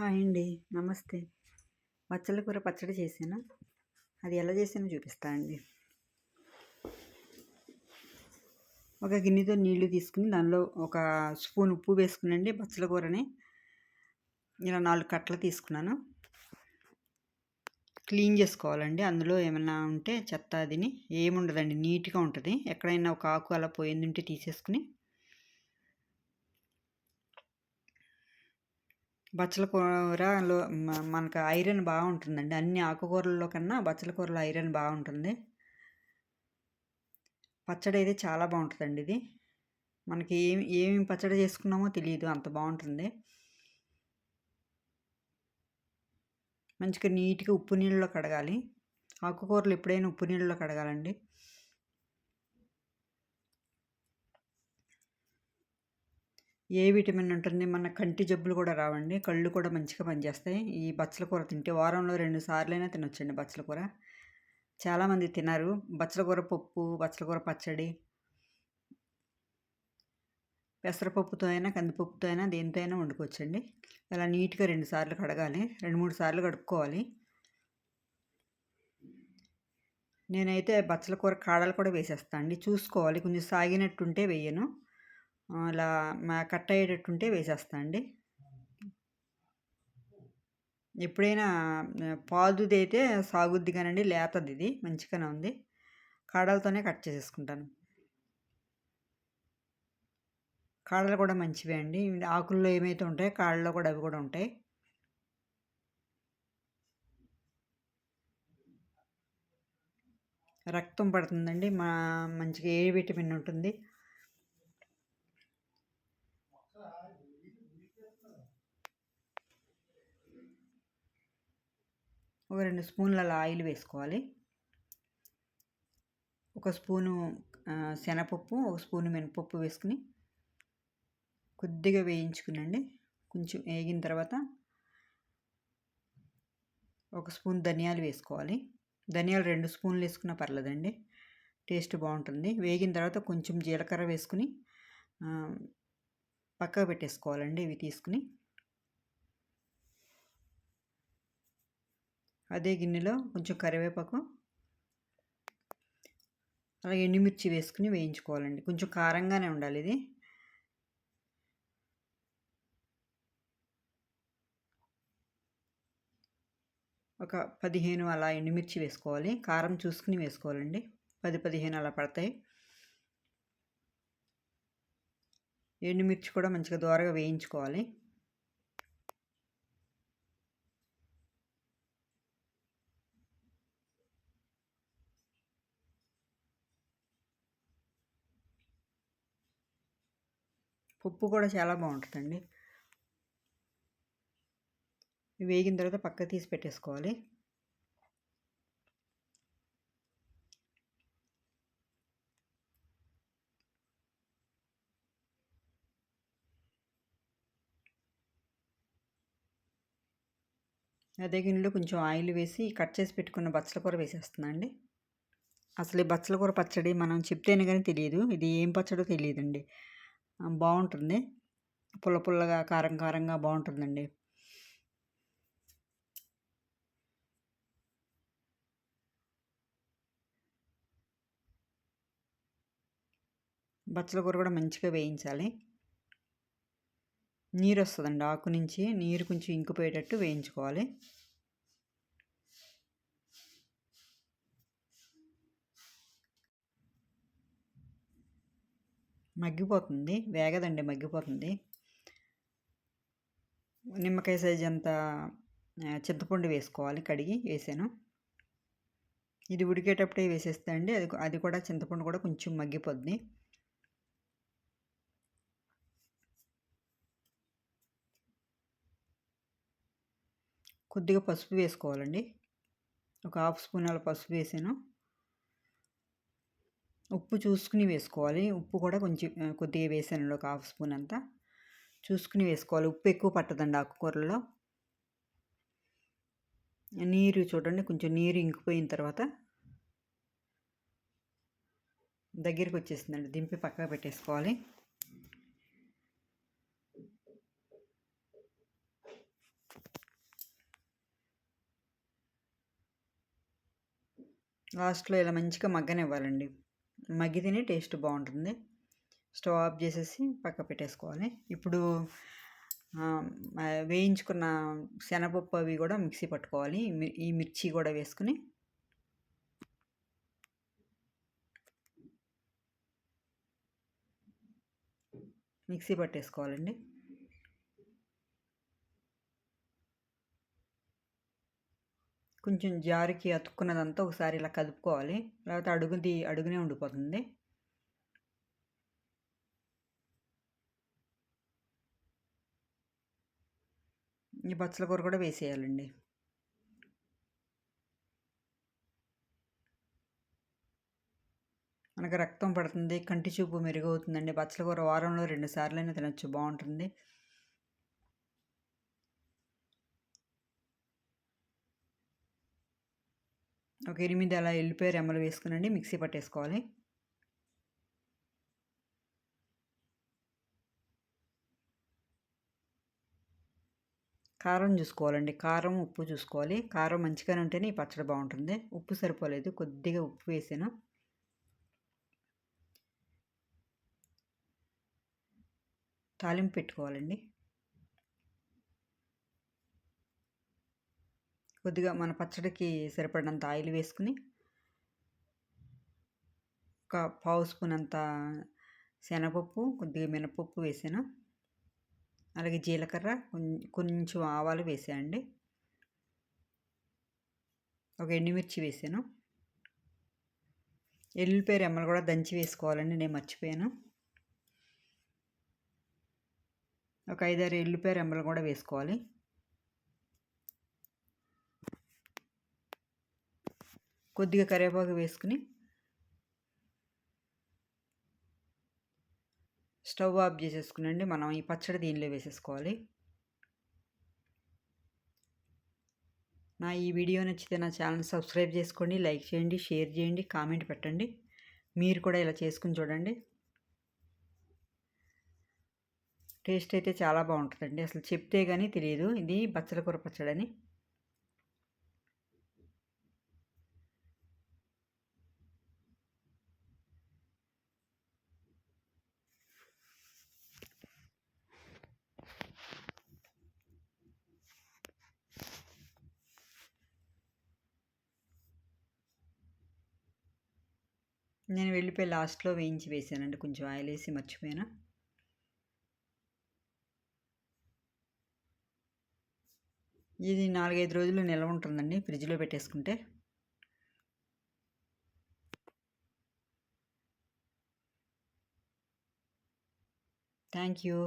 Hi అండి. నమస్తే. బచ్చల కూర పచ్చడి చేశాను? అది ఎలా చేసానో చూపిస్తా అండి. ఒక గిన్నెతో నీళ్ళు తీసుకుని దానిలో ఒక స్పూన్ ఉప్పు వేసుకునండి బచ్చల కూరని. ఇలా నాలుగు కట్టలు తీసుకున్నాను. క్లీన్ చేసుకోవాలండి. అందులో ఏమైనా ఉంటే చెత్త అదిని ఏముండదండి. నీట్గా ఉంటుంది. ఎక్కడైనా ఒక ఆకు అలా పోయింది ఉంటే తీసేసుకుని బచ్చల కూరలో మనకు ఐరన్ బాగుంటుందండి. అన్ని ఆకుకూరల్లో కన్నా బచ్చల కూరలో ఐరన్ బాగుంటుంది. పచ్చడి అయితే చాలా బాగుంటుందండి ఇది. మనకి ఏమి ఏమి పచ్చడి చేసుకున్నామో తెలియదు అంత బాగుంటుంది. మంచిగా నీట్గా ఉప్పు నీళ్ళలో కడగాలి. ఆకుకూరలు ఎప్పుడైనా ఉప్పు నీళ్ళలో కడగాలండి. ఏ విటమిన్ ఉంటుంది మన కంటి జబ్బులు కూడా రావండి. కళ్ళు కూడా మంచిగా పనిచేస్తాయి. ఈ బచ్చల కూర తింటే వారంలో రెండు సార్లైనా తినొచ్చండి బచ్చల కూర. చాలామంది తిన్నారు బచ్చల కూర పప్పు బచ్చల కూర పచ్చడి పెసరపప్పుతో అయినా కందిపప్పుతో అయినా దేనితో అయినా వండుకోవచ్చండి. అలా నీట్గా రెండు సార్లు కడగాలి. రెండు మూడు సార్లు కడుక్కోవాలి. నేనైతే బచ్చల కూర కాడలు కూడా వేసేస్తాను అండి చూసుకోవాలి. కొంచెం సాగినట్టుంటే వేయను. అలా కట్ అయ్యేటట్టుంటే వేసేస్తా అండి. ఎప్పుడైనా పాదుది అయితే సాగుద్ది కానండి లేతది ఇది మంచిగానే ఉంది. కాడలతోనే కట్ చేసేసుకుంటాను. కాడలు కూడా మంచివే అండి. ఆకుల్లో ఏమైతే ఉంటాయో కాళ్ళలో కూడా అవి కూడా ఉంటాయి. రక్తం పడుతుందండి. మా మంచిగా ఏ విటమిన్ ఉంటుంది. ఒక రెండు స్పూన్ల ఆయిల్ వేసుకోవాలి. ఒక స్పూను శనగపప్పు ఒక స్పూను మినపప్పు వేసుకుని కొద్దిగా వేయించుకునండి. కొంచెం వేగిన తర్వాత ఒక స్పూన్ ధనియాలు వేసుకోవాలి. ధనియాలు రెండు స్పూన్లు వేసుకున్నా పర్లేదండి. టేస్ట్ బాగుంటుంది. వేగిన తర్వాత కొంచెం జీలకర్ర వేసుకుని పక్కకు పెట్టేసుకోవాలండి ఇవి తీసుకుని. అదే గిన్నెలో కొంచెం కరివేపాకు అలాగే ఎండుమిర్చి వేసుకుని వేయించుకోవాలండి. కొంచెం కారంగానే ఉండాలి ఇది. ఒక పదిహేను అలా ఎండుమిర్చి వేసుకోవాలి. కారం చూసుకుని వేసుకోవాలండి. పది పదిహేను అలా పడతాయి. ఎండుమిర్చి కూడా మంచిగా దోరగా వేయించుకోవాలి. పప్పు కూడా చాలా బాగుంటుందండి. వేగిన తర్వాత పక్క తీసి పెట్టేసుకోవాలి. అదే గిన్నెలో కొంచెం ఆయిల్ వేసి కట్ చేసి పెట్టుకున్న బచ్చల కూర వేసేస్తుందండి అసలు ఈ బచ్చల కూర పచ్చడి మనం చెప్తేనే కానీ తెలియదు. ఇది ఏం పచ్చడో తెలియదండి. బాగుంటుంది. పుల్ల పుల్లగా కారం కారంగా బాగుంటుందండి. బచ్చల కూర కూడా మంచిగా వేయించాలి. నీరు వస్తుందండి ఆకు నుంచి నీరు కొంచెం ఇంకిపోయేటట్టు వేయించుకోవాలి. మగ్గిపోతుంది వేగదండి మగ్గిపోతుంది. నిమ్మకాయ సైజ్ అంత చింతపండు వేసుకోవాలి కడిగి వేసాను. ఇది ఉడికేటప్పుడే వేసేస్తే అండి అది అది కూడా చింతపండు కూడా కొంచెం మగ్గిపోద్ది. కొద్దిగా పసుపు వేసుకోవాలండి. ఒక హాఫ్ స్పూన్ అలా పసుపు వేసాను. ఉప్పు చూసుకుని వేసుకోవాలి. ఉప్పు కూడా కొంచెం కొద్దిగా వేసాను ఒక హాఫ్ స్పూన్ అంతా. చూసుకుని వేసుకోవాలి. ఉప్పు ఎక్కువ పట్టదండి ఆకుకూరలో. నీరు చూడండి కొంచెం నీరు ఇంకిపోయిన తర్వాత దగ్గరికి వచ్చేసిందండి. దింపి పక్కకు పెట్టేసుకోవాలి. లాస్ట్లో ఇలా మంచిగా మగ్గనివ్వాలండి. మగ్గితేనే టేస్ట్ బాగుంటుంది. స్టవ్ ఆఫ్ చేసేసి పక్క పెట్టేసుకోవాలి. ఇప్పుడు వేయించుకున్న శనగపప్పు అవి కూడా మిక్సీ పట్టుకోవాలి. ఈ మిర్చి కూడా వేసుకుని. మిక్సీ పట్టేసుకోవాలండి. కొంచెం జారికి అతుక్కున్నదంతా ఒకసారి ఇలా కదుపుకోవాలి. లేకపోతే అడుగుది అడుగునే ఉండిపోతుంది. ఈ బచ్చల కూర కూడా వేసేయాలండి. మనకు రక్తం పడుతుంది కంటి చూపు మెరుగవుతుందండి. బచ్చల కూర వారంలో రెండు సార్లైనా తినచ్చు బాగుంటుంది. ఒక ఎనిమిది అలా వెళ్ళిపోయి రెమ్మలు వేసుకునండి మిక్సీ పట్టేసుకోవాలి. కారం చూసుకోవాలండి కారం ఉప్పు చూసుకోవాలి. కారం మంచిగానే ఉంటేనే ఈ పచ్చడి బాగుంటుంది. ఉప్పు సరిపోలేదు కొద్దిగా ఉప్పు వేసాను. తాలింపు పెట్టుకోవాలండి. కొద్దిగా మన పచ్చడికి సరిపడినంత ఆయిల్ వేసుకుని ఒక పావు స్పూన్ అంత శనగపప్పు కొద్దిగా మినపప్పు వేసాను. అలాగే జీలకర్ర కొంచెం ఆవాలు వేసాయండి ఒక ఎండుమిర్చి వేసాను. ఎల్లుల్లిపాయ రెమ్మలు కూడా దంచి వేసుకోవాలండి నేను మర్చిపోయాను. ఒక ఐదారు ఎల్లుపాయ రెమ్మలు కూడా వేసుకోవాలి. కొద్దిగా కరివేపాకు వేసుకుని స్టవ్ ఆఫ్ చేసేసుకునండి. మనం ఈ పచ్చడి దీనిలో వేసేసుకోవాలి. నా ఈ వీడియో నచ్చితే నా ఛానల్ సబ్స్క్రైబ్ చేసుకోండి లైక్ చేయండి షేర్ చేయండి కామెంట్ పెట్టండి. మీరు కూడా ఇలా చేసుకుని చూడండి. టేస్ట్ అయితే చాలా బాగుంటుందండి. అసలు చెప్తే కానీ తెలియదు. ఇది బచ్చల కూర పచ్చడి అని నేను వెళ్ళిపోయి లాస్ట్లో వేయించి వేసానండి. కొంచెం ఆయిల్ వేసి మర్చిపోయాను? ఇది నాలుగైదు రోజులు నిల్వ ఉంటుందండి ఫ్రిడ్జ్లో పెట్టేసుకుంటే. Thank you.